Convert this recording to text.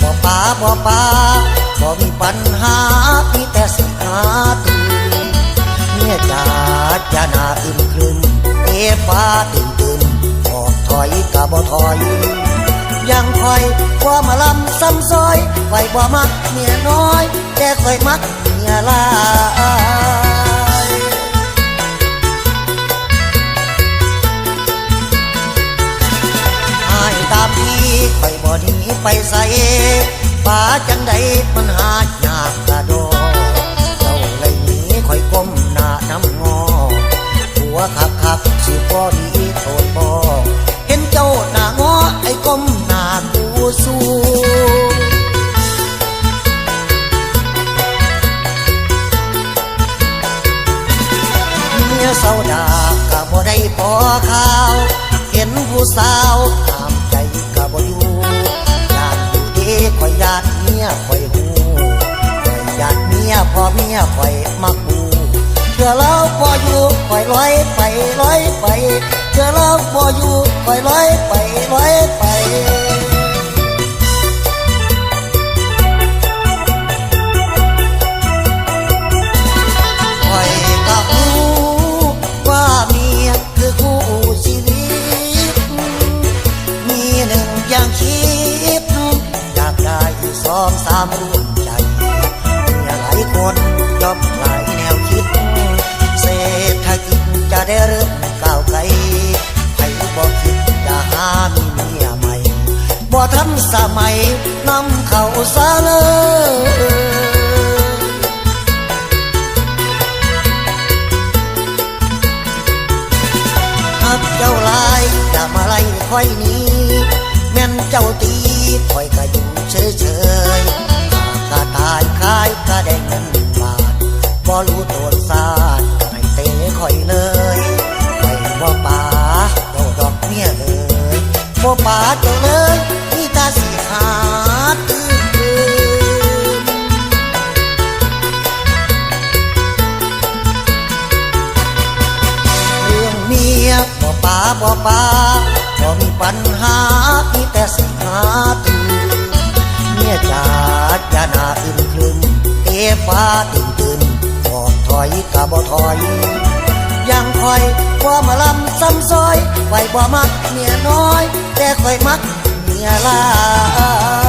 บ่ปาบ่ปาบ่มีปัญหามีแต่สิหาตื่เนี่ยจ้าจะนาอึมครึมเอฟ้าตื่นตื่ออกถอยกะบ่ถอยยังคอยความมาลำซ้ำซอยไว้บ่มักเมียน้อย แต่คอยมัก พี่คอยบ่หนีไปใส่ป่าจังใดมันหายากกระโดดเจ้าเลยหนีคอยก้มหน้าน้ำงอ หัวขับขับสิบ่ดีโทษบ่เห็นเจ้าหน้างอไอ้ก้มหน้ากูสู้เมีเศร้าดากะบ่ได้พอข่าว เห็นผู้สาว คอยหูคอยยากเมียพอเมียคอยมักบูเชื่อแล้วพออยู่คอยลอยไปลอยไปเชื่อแล้วพออยู่คอยลอยไปลอยไป องสามร่วมใจเมีหลายคนยอมหลายแนวคิด เศรษฐกิจจะได้เริ่มก้าวไกลใครบอกคิดจะหามีเมียใหม่บ่ทันสมัยนำเข้าซะเลยหักเจ้าลายอย่ามาไล่คอยหนี้ แม่นเจ้าตีคอยก็อยู่ บ่ป่าบ่ป่าบ่มีปัญหามีแต่สิหาตื่นเมียจ๋าอย่าหน้าอึมครึมเอฟ้าตื่นตื่นบอกถอยกะบ่ถอยยังคอยว่ามาลำซ้ำซอยไว้บ่มักเมียน้อย แต่คอยมักเมียลา